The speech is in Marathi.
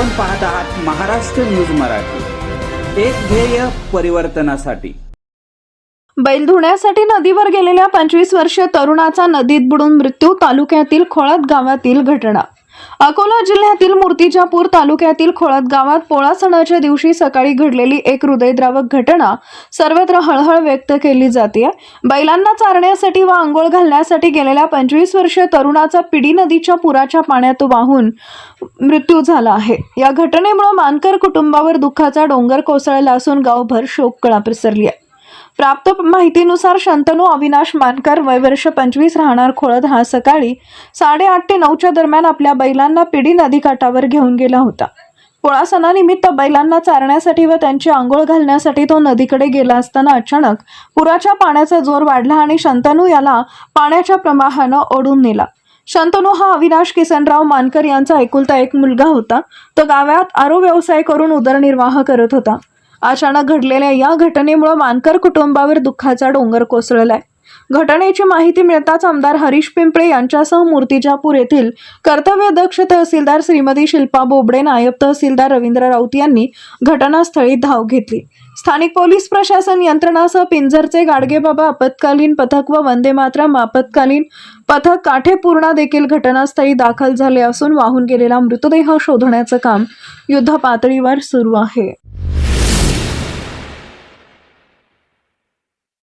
आपण पाहत आहात महाराष्ट्र न्यूज मराठी. एक ध्येय परिवर्तनासाठी. बैल धुण्यासाठी नदीवर गेलेल्या पंचवीस वर्षीय तरुणाचा नदीत बुडून मृत्यू तालुक्यातील खोळत गावातील घटना. अकोला जिल्ह्यातील मूर्तिजापूर तालुक्यातील खोळत गावात पोळा सणाच्या दिवशी सकाळी घडलेली एक हृदयद्रावक घटना सर्वत्र हळहळ व्यक्त केली जाते. बैलांना चारण्यासाठी व आंघोळ घालण्यासाठी गेलेल्या पंचवीस वर्षीय तरुणाचा पिडी नदीच्या पुराच्या पाण्यात वाहून मृत्यू झाला आहे. या घटनेमुळे मानकर कुटुंबावर दुःखाचा डोंगर कोसळला असून गावभर शोककळा पसरली आहे. प्राप्त माहितीनुसार शंतनू अविनाश मानकर वय वर्ष पंचवीस राहणार खोळद. हा सकाळी साडेआठ ते नऊच्या दरम्यान आपल्या बैलांना पिढी नदीकाठावर घेऊन गेला होता. पोळा सणानिमित्त बैलांना चारण्यासाठी व त्यांची आंघोळ घालण्यासाठी तो नदीकडे गेला असताना अचानक पुराच्या पाण्याचा जोर वाढला आणि शंतनू याला पाण्याच्या प्रवाहानं ओढून नेला. शंतनू हा अविनाश किसनराव मानकर यांचा एकुलता एक मुलगा होता. तो गावात आरो व्यवसाय करून उदरनिर्वाह करत होता. अचानक घडलेल्या या घटनेमुळे मानकर कुटुंबावर दुःखाचा डोंगर कोसळलाय. घटनेची माहिती मिळताच आमदार हरीश पिंपळे यांच्यासह मूर्तिजापूर येथील कर्तव्यदक्ष तहसीलदार श्रीमती शिल्पा बोबडे नायब तहसीलदार रवींद्र राऊत यांनी घटनास्थळी धाव घेतली. स्थानिक पोलीस प्रशासन यंत्रणासह पिंजरचे गाडगेबाबा आपत्कालीन पथक व वंदे मातरम आपत्कालीन पथक काठेपूर्णा देखील घटनास्थळी दाखल झाले असून वाहून गेलेला मृतदेह शोधण्याचं काम युद्ध पातळीवर सुरू आहे.